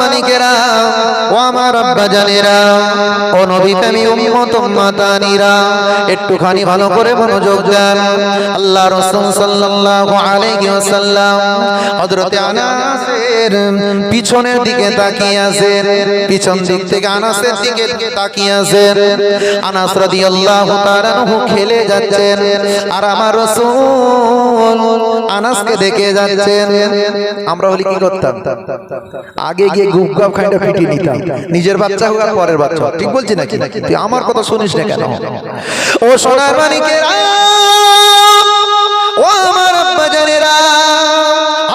মানিকেরা ও আমার আব্বা জানেরা ও উম্মাতানিরা একটুখানি ভালো করে মনোযোগ দেন। আল্লাহ রাসূল সাল্লাল্লাহু আলাইহি ওয়াসাল্লাম হযরত আনাসের পিছনের দিকে তাকিয়ে আছেন, পিছন দিক থেকে আনাসের দিকে তাকিয়ে আছেন। আনাস রাদিয়াল্লাহু তাআলা খেলে যাচ্ছেন আর আমার রাসূল আনাসকে দেখে যাচ্ছেন। আমরা হলে কি করতাম? আগে গিয়ে গুপ গাপ খাইটা পিটিয়ে নিতাম। নিজের বাচ্চা হোক আর পরের বাচ্চা। ঠিক বলছি নাকি? তুই আমার কথা শুনিস না কেন? ও সোনার মানিকেরা ও আমার আব্বা জানেরা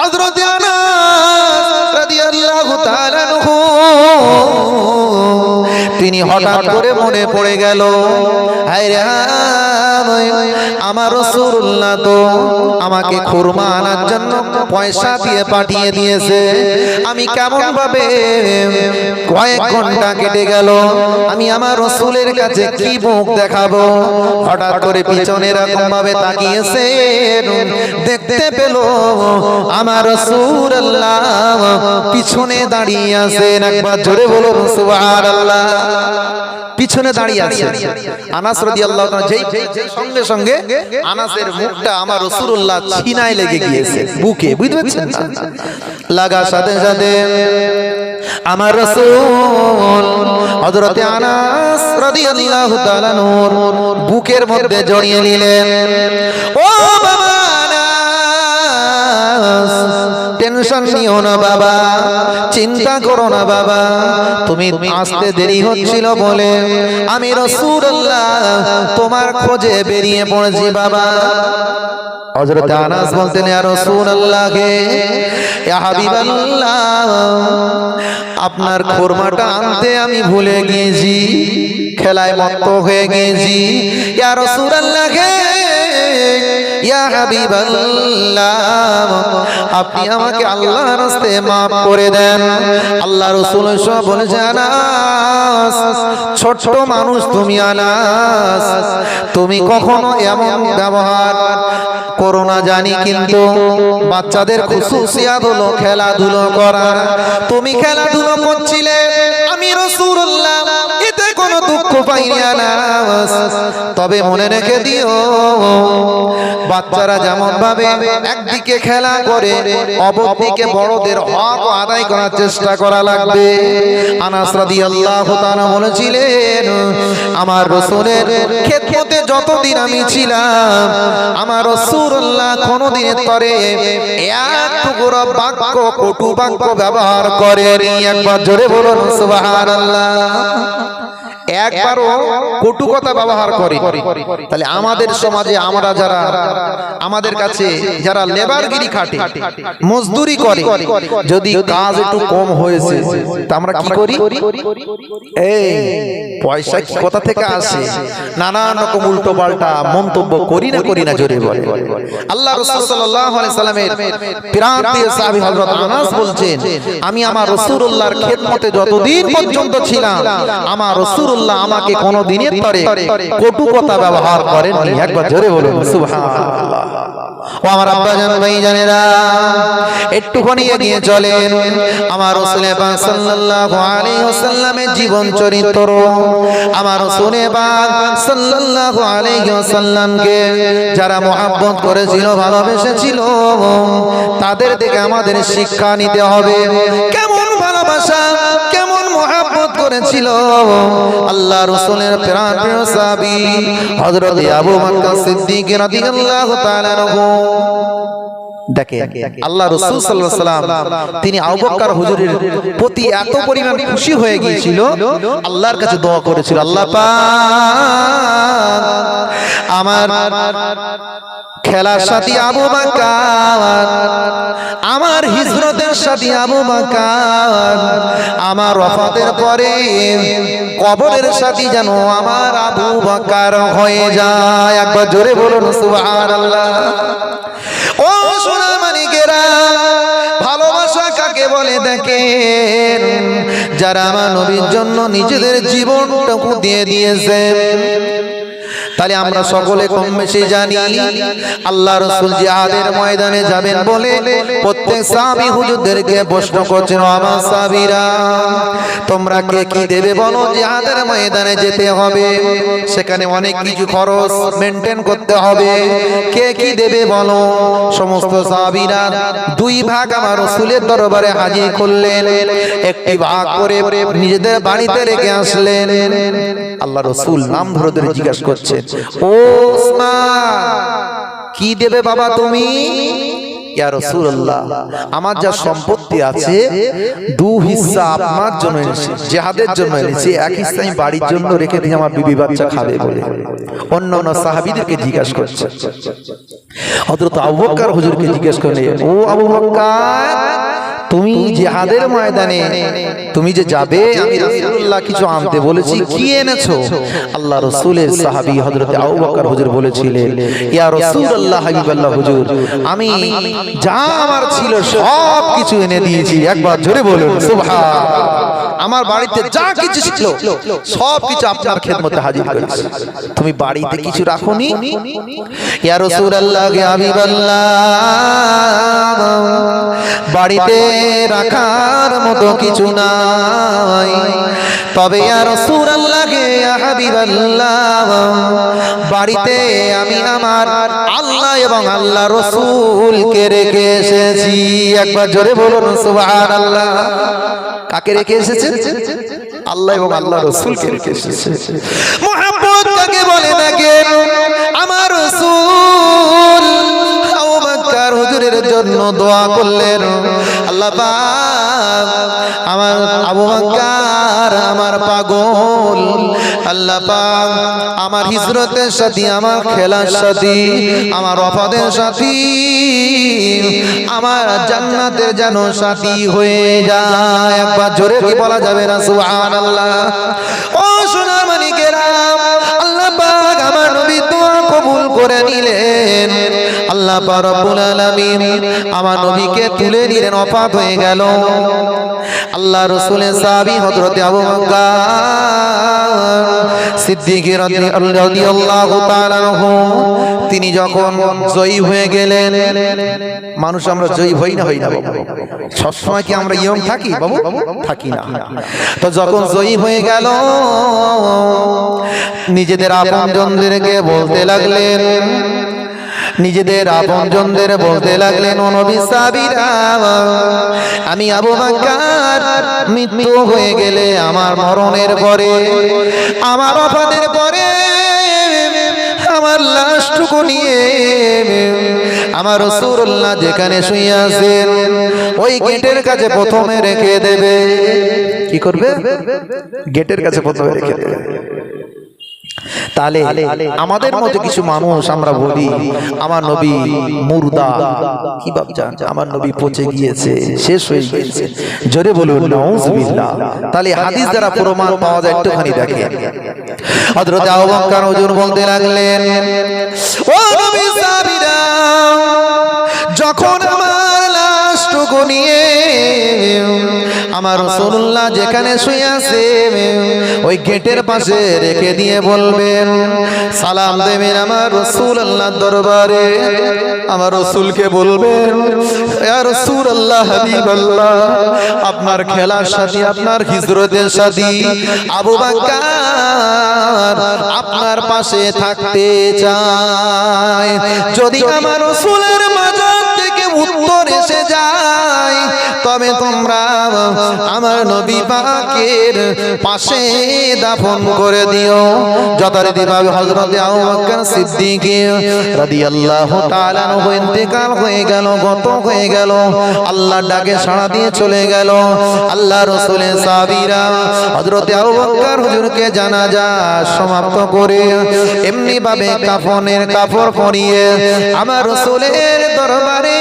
হযরত আনাস রাদিয়াল্লাহু তাআলা তিনি হঠাৎ করে মনে পড়ে গেল হায় রে হায়, আমার রাসূলুল্লাহ তো আমাকে খুরমা আনার জন্য পয়সা দিয়ে পাঠিয়ে দিয়েছে। আমি কেমন ভাবে কয়েক ঘণ্টা কেটে গেল। আমি আমার রসুলের কাছে কি মুখ দেখাবো? হঠাৎ করে পিছনে এরকম ভাবে তাকিয়েছে। দেখতে পেল আমার রসুল পিছনে দাঁড়িয়ে আছেন। একবার জোরে বলো সুবহানাল্লাহ। পিছনে দাঁড়িয়ে আছে। আনাস রাদিয়াল্লাহু তাআলা যেই সঙ্গে সঙ্গে আনাসের মুখটা আমার রাসূলুল্লাহ ছিনায় লেগে গিয়েছে, বুকে বুঝতে পারছেন লাগা সাথে সাথে আমার রাসূল হযরতে আনাস রাদিয়াল্লাহু তাআলা নূর বুকের মধ্যে জড়িয়ে নিলেন। ও বাবা আনাস! টেনশন নিও না বাবা, চিন্তা করো না বাবা। তুমি আসতে দেরি হচ্ছিল বলে আমি রাসূলুল্লাহ তোমার খোঁজে বেরিয়ে পড়েছি বাবা। আপনার খোরমাটা আনতে আমি ভুলে গিয়েছি, খেলায় মত্ত হয়ে গিয়েছি। ইয়া রাসূলুল্লাহ ইয়া হাবিবাল্লাহ আপনি আমাকে আল্লাহ রাস্তে maaf করে দেন। আল্লাহ রসুল সব আনাস ছোট্ট মানুষ তুমি আনাস। তুমি কখনো এমন ব্যবহার করো না জানি কিন্তু বাচ্চাদের খুশুসিয়াত হলো খেলাধুলো করা। তুমি খেলাধুলো করছিলে? আমি রাসূলুল্লাহ এতে কোনো দুঃখ পাইনি আনাস তবে মনে রেখে দিও, বাচ্চারা যেমন ভাবে একদিকে খেলা করে, অপরদিকে বড়দের হক আদায় করার চেষ্টা করা লাগবে। আনাস রাদিয়াল্লাহু তাআলা বলেছিলেন, আমার রাসূলের খেদমতে যতদিন আমি ছিলাম, আমার রাসূলুল্লাহ কোনদিনের তরে এক টুকরো বাক্য, কটু বাক্য ব্যবহার করে একবার জোরে বলুন, সুবহানাল্লাহ। একবারও কটু কথা ব্যবহার করে। তাহলে আমাদের সমাজে আমরা যারা আমাদের কাছে যারা লেবারগিরি খাটে মজদুরি করে যদি কাজ একটু কম হয়েছে তা আমরা কি করি? এই পয়সা কোথা থেকে আসে? নানান রকম উল্টো পাল্টা মন্তব্য করি না করি না জোরে বলে। আল্লাহ রাসূল সাল্লাল্লাহু আলাইহি সাল্লামের প্রান্তীয় সাহাবী হযরত আনাস বলছেন আমি আমার রাসূলুল্লাহর খেদমতে যতদিন পর্যন্ত ছিলাম আমার রাসূলুল্লাহ আমাকে কোনো দিনের তরে কটু কথা ব্যবহার করেননি। একবার জোরে বলুন সুবহানাল্লাহ। ও আমার আব্বা জান ভাই জানেরা একটুখানি এগিয়ে চলেন। আমার রাসূল পাক সাল্লাল্লাহু আলাইহি ওয়াসাল্লামের জীবন চরিত্র আমার রাসূল পাক সাল্লাল্লাহু আলাইহি ওয়াসাল্লামকে যারা মহব্বত করেছিল ভালোবেসেছিল তাদের থেকে আমাদের শিক্ষা নিতে হবে। করেছিল। আল্লাহ রাসূলের প্রাণ প্রিয় সাহাবী হযরত আবু বকর সিদ্দিক রাদিয়াল্লাহু তাআলা আনহু। দেখেন, আল্লাহ রসুল সাল্লাম তিনি আবু বকর হুজুরের প্রতি এত পরিমাণ খুশি হয়ে গিয়েছিল। আল্লাহর কাছে দোয়া করেছিল, আল্লাহ আমার খেলার সাথী আবু বাকার আমার হিজরতের সাথী আবু বাকার আমার ওয়াফাতের পরে কবরের সাথী যেন আমার আবু বাকার হয়ে যায়। একবার জোরে বলুন, সুবহানাল্লাহ। ও সোনা মানিকেরা ভালোবাসা কাকে বলে দেখেন? যারা আমার নবীর জন্য নিজেদের জীবনটুকু দিয়ে দিয়েছেন তাহলে আমরা সকলে কম বেশি জানি। আল্লাহ রসুল জিহাদের ময়দানে যাবেন বলে প্রত্যেক সাহাবী হুজুরদেরকে প্রশ্ন করছেন আমার সাহাবীরা, তোমরা কে কি দেবে বলো? জিহাদের ময়দানে যেতে হবে। সেখানে অনেক কিছু খরচ মেনটেন করতে হবে। কে কি দেবে বলো? সমস্ত সাহাবীরা দুই ভাগ আমার রসুলের দরবারে হাজির করলেন। একটি ভাগ করে নিজেদের বাড়িতে রেখে আসলেন। আল্লাহ রসুল নাম ধরে জিজ্ঞাসা করছে ও কি দেবে বাবা তুমি? আমার যা সম্পত্তি আছে, দু হিস্সা আপনার জন্য এনেছি, জিহাদের জন্য এনেছি, এক আমি বাড়ির জন্য রেখে দিয়ে আমার বিবি বাচ্চা খাবে বলে। অন্য অন্য সাহাবীদেরকে জিজ্ঞাসা করছে। হযরত আবু বকর হুজুরকে জিজ্ঞেস করলে, ও আবু বকর তুমি জিহাদের ময়দানে তুমি যে যাবে আমি রাসূলুল্লাহ কিছু আনতে বলেছি কি এনেছো? আল্লাহ রাসূলের সাহাবী হযরত আবু বকর হুজুর বলেছিলেন ইয়া রাসূলুল্লাহ হাবিবাল্লাহ হুজুর আমি যা আমার ছিল সব কিছু এনে দিয়েছি একবার জোরে বলুন সুবহান। আমার বাড়িতে যা কিছু ছিল সব কিছু আপনার খেদমতে হাজির করেছি। তুমি বাড়িতে কিছু রাখোনি? ইয়া রাসূলুল্লাহ হাবিবাল্লাহ। বাড়িতে রাখার মতো কিছু নাই। তবে আর সুরাল্লাহে হাবিবাল্লাহ, বাড়িতে আমি আমার আল্লাহ এবং আল্লাহ রসুলকে রেখে এসেছি। একবার জোরে বলুন, সুবহানাল্লাহ। কাকে রেখে এসেছে? আল্লাহ এবং আল্লাহ রসুলকে রেখে এসেছে। মোহাম্মদ কাকে বলে নাকি আমার রসুল হুজুরের জন্য দোয়া করলেন। আল্লাহ আমার আবু বকর, আমার পাগল। আল্লাহ পাক আমার হিজরতের সাথী, আমার খেলার সাথী, আমার অফাদের সাথী, আমার জান্নাতের যেন সাথী হয়ে যায়। একবার জোরে কি বলা যাবে না? সুবহানাল্লাহ। ও সোনার মানিকেরা আল্লাহ আমার নবী দোয়া কবুল করে নিলেন। আল্লাহ রব্বুল আলামিন আমার নবীকে তুলে নিলেন অফাত হয়ে গেল। আল্লাহ রাসূলের সাহাবী হযরত আবু সিদ্দিক রাদিয়াল্লাহু তাআলা তিনি যখন জয়ী হয়ে গেলেন, মানুষ আমরা জয়ী হই না হই না সবসময় কি আমরা ইয়ং থাকি বাবু? থাকি না। তো যখন জয়ী হয়ে গেল, নিজেদের আপনজনদেরকে বলতে লাগলেন নিজেদের আপনজনদের বলতে লাগলেন ও নবী সাহাবীরা আমি আবু বকর মৃত্যু হয়ে গেলে আমার মরণের পরে আমার অফাদের পরে আমার লাশটুকু নিয়ে আমার রসুল্লাহ যেখানে শুয়ে আছেন ওই গেটের কাছে প্রথমে রেখে দেবে। কি করবে? গেটের কাছে প্রথমে রেখে দেবে। তাহলে আমাদের মতো কিছু মানুষ আমরা বলি আমার নবী মুর্দা। কি ভাবছেন আমার নবী পচে গিয়েছে শেষ হয়ে গিয়েছে। জোরে বলুন নাউজুবিল্লাহ। তাহলে হাদিস দ্বারা প্রমাণ পাওয়া যায় একটুখানি দেখেন। হযরত আবু বকর হুজুর বলতে লাগলেন ও নবী সাহাবীরা যখন আমার লাশটুকু নিয়ে আমার রসুল্লাহ যেখানে শুয়ে আছে, ওই গেটের পাশে রেখে দিয়ে বলবেন, সালাম দেবেন আমার রাসূলুল্লাহ দরবারে। আমার রসুলকে বলবেন, ইয়া রাসূলুল্লাহ হাবিবাল্লাহ, আপনার খেলার সাথী, আপনার হিজরতের সাথী আবু বকর আপনার পাশে থাকতে চায়। যদি আমার রাসূলের থেকে উত্তর এসে যায়। তবে তোমরা আমার নবী পাকের পাশে দাফন করে দিও। যথারীতি ভাবে হযরত আবু বকর সিদ্দিক রাদিয়াল্লাহু তাআলা আনহু ইন্তেকাল হয়ে গেল, গত হয়ে গেল। আল্লাহ ডাকে সাড়া দিয়ে চলে গেল। আল্লাহ রাসূলের সাহাবীরা হযরত আবু বকর হুজুরকে জানাজা সমাপ্ত করে এমনি ভাবে কাফনের কাপড় পরিয়ে আমার রাসূলের দরবারে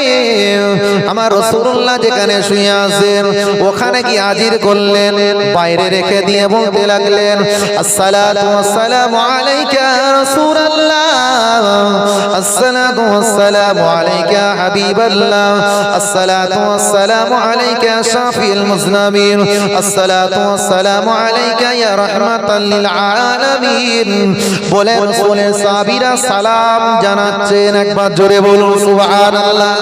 আমার রসুল্লাহ যেখানে শুয়ে আছেন, ওখানে কি হাজির করলেন? বাইরে রেখে দিয়ে বলতে লাগলেন সালাম জানাচ্ছেন, একবার জোরে বলুন, সুবহানাল্লাহ।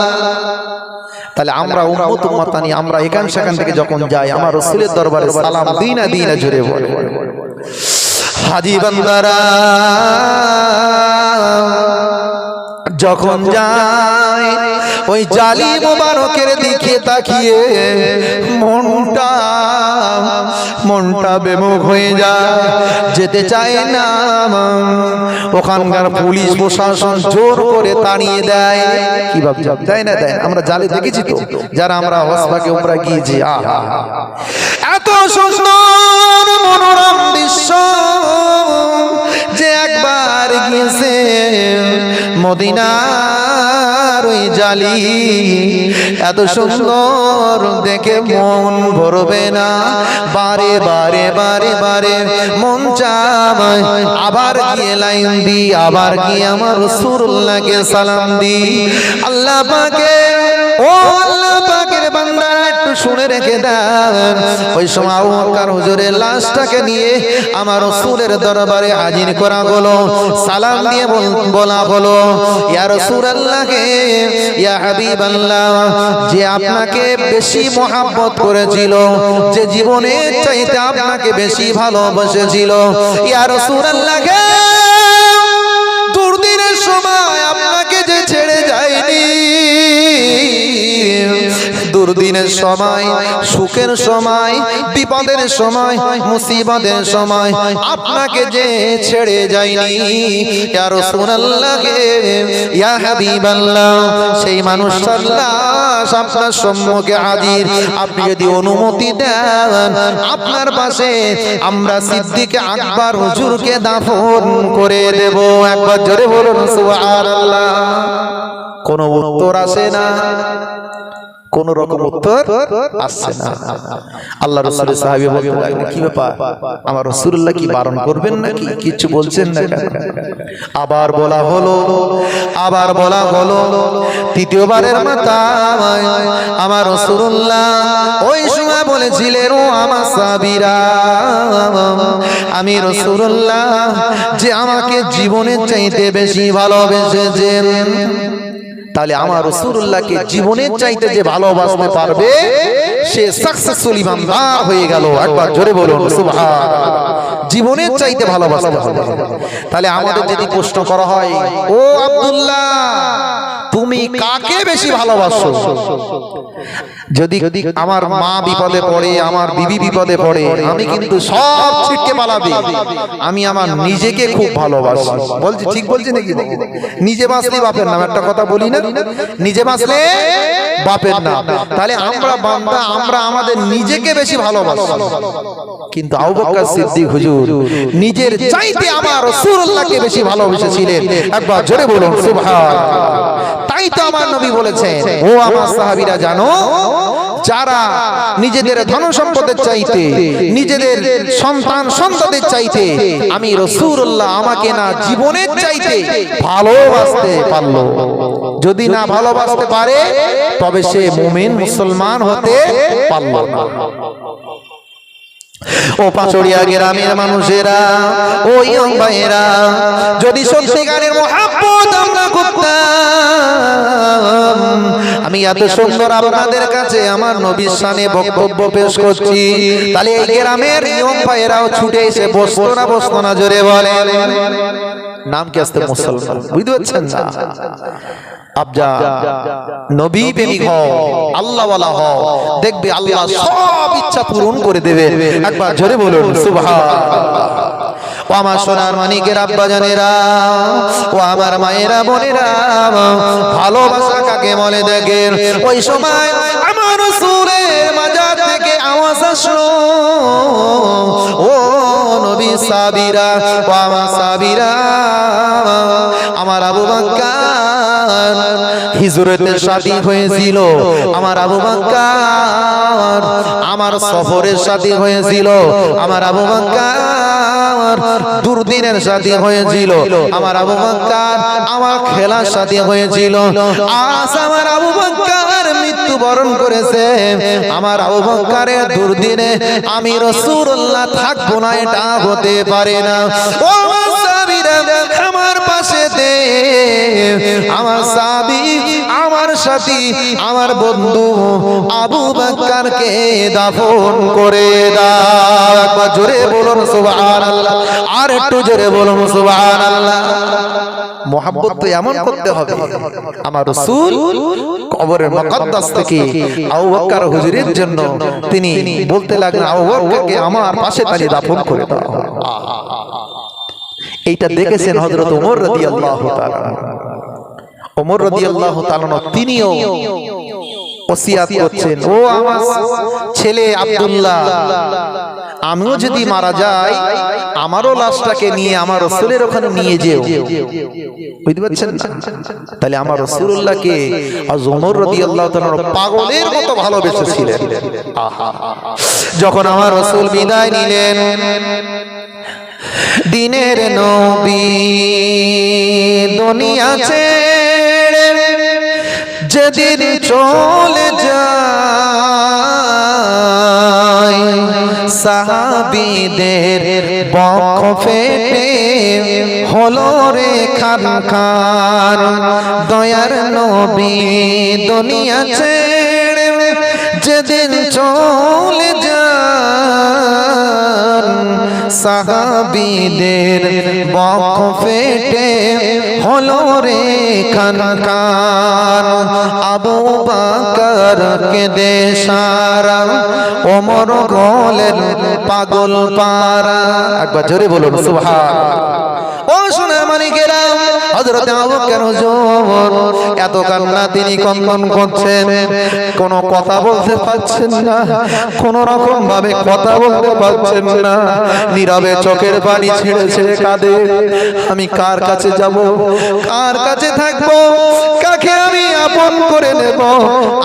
তাহলে আমরা উম্মত উম্মতানি আমরা এখান সেখান থেকে যখন যাই আমার রসুলের দরবারে সালাম দিনা দিনা জুড়ে বলে হাজি বান্দারা। যখন যায় ওই জালি মোবারকের দিকে তাকিয়ে মনটা মনটা বেমুখ হয়ে যায় যেতে চায় না ওখানকার পুলিশ প্রশাসন জোর করে তাড়িয়ে দেয়। কি ভাবছি দেয় না দেয় আমরা জালে দেখেছি তো যারা আমরা হসবাকে উমরা গিয়েছি আহা। এত সুন্দর মনোরম দৃশ্য। মদিনার ওই জালি, এত সুন্দর দেখে মন ভরবে না। বারে বারে বারে বারে মন চায়, আবার গিয়ে লাইন দি আবার গিয়ে আমার লাগে সালাম দি আল্লাহ পাকে, ও আল্লাহ একটু শুনে রেখে দেন। ওই সময় আবু বকর হুজুরের লাশটাকে নিয়ে আমার রসুলের দরবারে হাজির করা হলো। সালাম দিয়ে বল- হলো, ইয়া রাসূলুল্লাহকে, ইয়া হাবিবাল্লাহ, যে আপনাকে বেশি মোহাব্বত করেছিল, যে জীবনের চাইতে আপনাকে বেশি ভালোবেসেছিল, ইয়া রাসূলুল্লাহকে দুর্দিনের সময় সুখের সময় বিপদের সময় মুসিবতের সময় আপনাকে যে ছেড়ে যায়নি ইয়া রাসূলুল্লাহকে ইয়া হাবিবাল্লাহ সেই লাশ আপনার সম্মুখে হাজির আপনি যদি অনুমতি দেন আপনার পাশে আমরা সিদ্দিক আকবর হুজুরকে দাফন করে দেব। একবার জোরে বলুন সুবহানাল্লাহ। কোনো উত্তর আসে না। কোন রকম উত্তর আসছে না। আল্লাহ রসুলের সাহাবী বলতে লাগলেন কি ব্যাপার? আমার রসুল্লাহ কি বারণ করবেন নাকি? কিছু বলছেন না আবার বলা হলো আবার বলা হলো তৃতীয়বারের মাথায় আমার রসুল্লাহ ওই সময় বলেছিলেন ও আমার সাবিরা আমি রসুল্লাহ যে আমাকে জীবনের চাইতে বেশি ভালোবেসেছেন তাহলে আমার রসুল্লাহকে জীবনের চাইতে যে ভালোবাসতে পারবে সে সাকসেসফুল ইমানদার হয়ে গেল। একবার জোরে বলুন জীবনের চাইতে ভালোবাসতে হবে। তাহলে আমাদের যদি প্রশ্ন করা হয় ও আব্দুল্লাহ তুমি কাকে বেশি ভালোবাসো? যদি যদি আমার মা বিপদে পড়ে আমার বিবি বিপদে পড়ে আমি কিন্তু সব ছিটকে পালাবে। আমি আমার নিজেকে খুব ভালোবাসি। বলছি ঠিক বলছি নাকি? নিজে বাঁচলে বাপের নাম একটা কথা বলি না? নিজে বাঁচলে বাপের নাম। তাহলে আমরা বান্দা আমরা আমাদের নিজেকে বেশি ভালোবাসি। কিন্তু আবু বকর সিদ্দিক হুজুর নিজের চাইতে আমার রাসূলুল্লাহকে বেশি ভালোবেসেছিলেন। একবার জোরে বলুন সুবহান। তাই তো আমার নবী বলেছেন ও আমার সাহাবীরা জানো যারা নিজেদের ধন সম্পদের চাইতে, নিজেদের সন্তান সন্তদের চাইতে, আমি রসুল্লাহ আমাকে না জীবনের চাইতে ভালোবাসতে পারল। যদি না ভালোবাসতে পারে, তবে সে মুমিন মুসলমান হতে পারল না। ও পাচড়িয়া গ্রামের মানুষেরা, ও ইয়ং ভাইয়েরা, যদি সত্যিকারের মহাব্বত আমরা করতাম আমি এত সুন্দর আপনাদের কাছে আমার নবীর সানে বক্তব্য পেশ করছি। তাহলে এই গ্রামের ইয়ং ভাইয়েরাও ছুটে এসে বসতো না বসতো না, জোরে বলে নাম কি আসতে মুসলমান? বুঝতে পারছেন না? দেখবে আল্লাহ সব ইচ্ছা পূরণ করে দেবে। একবার জোরে বলুন সুবহান ও আমার সোনার মানিকের আব্বা জানেরা ও আমার মায়েরা বোনেরা ভালোবাসা কাকে বলে দেখেন? ওই সময় আমার সুরের মাজার থেকে আওয়াজ আসলো। ও নবী সাবিরা ও আমার সাবিরা আমার আবু বকর হিজরতের শাদী হয়েছিল আমার আবু বাক্কার। আমার সফরের শাদী হয়েছিল আমার আবু বাক্কার। দুর্দিনের শাদী হয়েছিল আমার আবু বাক্কার। আমার খেলার শাদী হয়েছিল। আজ আমার আবু বাক্কার মৃত্যুবরণ করেছে। আমার আবু বাক্কারের দুর্দিনে আমি রসুল্লাহ থাকব না, এটা হতে পারে না। ও আমার পাশে দে। আমার সাবি, আমার সাথী, আমার বন্ধু আবু বাক্কারকে দাফন করে একবার জোরে বলুন সুবহানাল্লাহ, আর একটু জোরে বলুন সুবহানাল্লাহ। মোহাব্বত তো এমন করতে হবে, আমার রাসূল কবরের মুকদ্দাস থেকে আবু বকর হুজুরের জন্য তিনি বলতে লাগলেন, আবু বকরকে আমার পাশে তালি দাফন করে দাও। এইটা দেখেছেন হজরত ওমর রাদিয়াল্লাহু তাআলা। ওমর রাদিয়াল্লাহু তাআলা তিনিও ওসিয়াত করছেন। ও আমার ছেলে আব্দুল্লাহ আমিও যদি মারা যাই আমারও লাশটাকে নিয়ে আমার রসুলের ওখানে নিয়ে যেও। বুঝতে পারছেন তাহলে আমার রসুল্লাহকে ওমর রাদিয়াল্লাহু তাআলা পাগলের মতো ভালোবেসেছিলেন। যখন আমার রসুল বিদায় নিলেন দিনের নবী দুনিয়া ছেড়ে যেদিন চলে যায়, সাহাবিদের বক্ষ ফেটে হলো রে খান খান। দয়ার নবী দুনিয়া ছেড়ে যেদিন চলে সাহাবিদের বক ফেটে হলো রে খান আবু বাকর কে দেশারা, ওমর গলেন পাগল পারা একবার জোরে বলুন, সুবহান। ও হযরত আবু বকর হুজুর এত কান্না তিনি কন্দন করছেন। কোনো কথা বলতে পারছেন না কোন রকম ভাবে কথা বলতে পারছেন না। নীরবে চোখের পানি ছেড়ে ছেড়ে কাঁদে। আমি কার কাছে যাব? কার কাছে থাকব? কাকে আমি আপন করে নেব?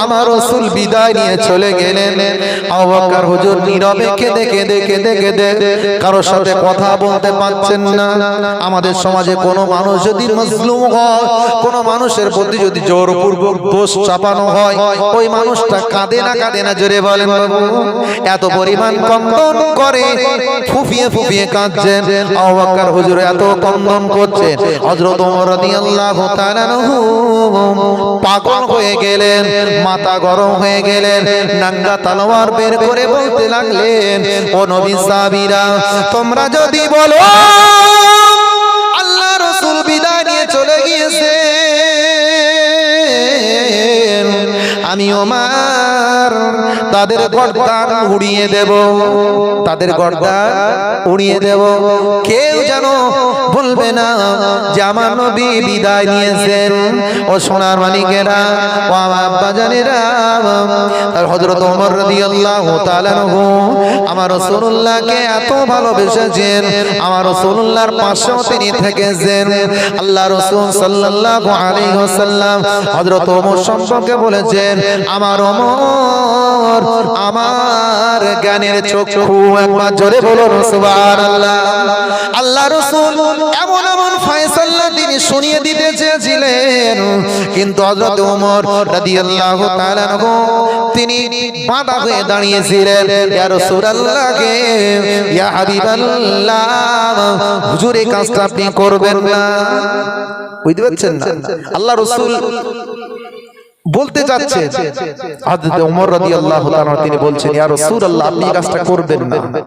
আমার রসুল বিদায় নিয়ে চলে গেলেন। আবু বকর হুজুর নীরবে কেঁদে কেঁদে কেঁদে কেঁদে কারোর সাথে কথা বলতে পারছেন না। আমাদের সমাজে কোনো মানুষ যদি হয় কোনো মানুষের প্রতি যদি জোরপূর্বক দোষ চাপানো হয়, ওই মানুষটা কাঁদে না কাঁদে না, জোরে বলেন এত পরিমাণ কন্দন করে, ফুফিয়ে ফুফিয়ে কাঁদছেন। হুজুর এত কন্দন পাগল হয়ে গেলেন, মাথা গরম হয়ে গেলেন, নাঙ্গা তলোয়ার বের করে বলতে লাগলেন, ও নবী তোমরা যদি বলো আমি ওমার তাদের গর্দান উড়িয়ে দেব। তাদের গর্দান উড়িয়ে দেব। কেউ যেন বলবে না যে আমার নবী বিদায় নিয়েছেন। ও সোনার মালিকেরা, ও আব্বা জানেরা আর হযরত ওমর রাদিয়াল্লাহু তাআলা আনহু, আমার রাসূলুল্লাহকে এত ভালোবেসেছেন, আমার রাসূলুল্লাহর পাশেও তিনি থেকেছেন। আল্লাহ রাসূল সাল্লাল্লাহু আলাইহি ওয়াসাল্লাম হযরত ওমর সম্পর্কে বলেছেন, আমার ওমর আমার জ্ঞানের চক্ষু একবার জোরে বলুন সুবহানাল্লাহ। আল্লাহ রাসূল এমন এমন ফয়সালা তিনি শুনিয়ে দিতে চেয়েছিলেন। কিন্তু ওমর রাদিয়াল্লাহু তাআলা তিনি বাধা হয়ে দাঁড়িয়েছিলেন। ইয়া ইয়া হাবিবাল্লাহ আপনি করবেন না। বুঝতে পারছেন না? আল্লাহ রাসূল বলতে যাচ্ছে হযরত ওমর রাদিয়াল্লাহু তাআলা তিনি বলছেন, ইয়া রাসূলুল্লাহ, আপনি এই কাজটা করবেন না।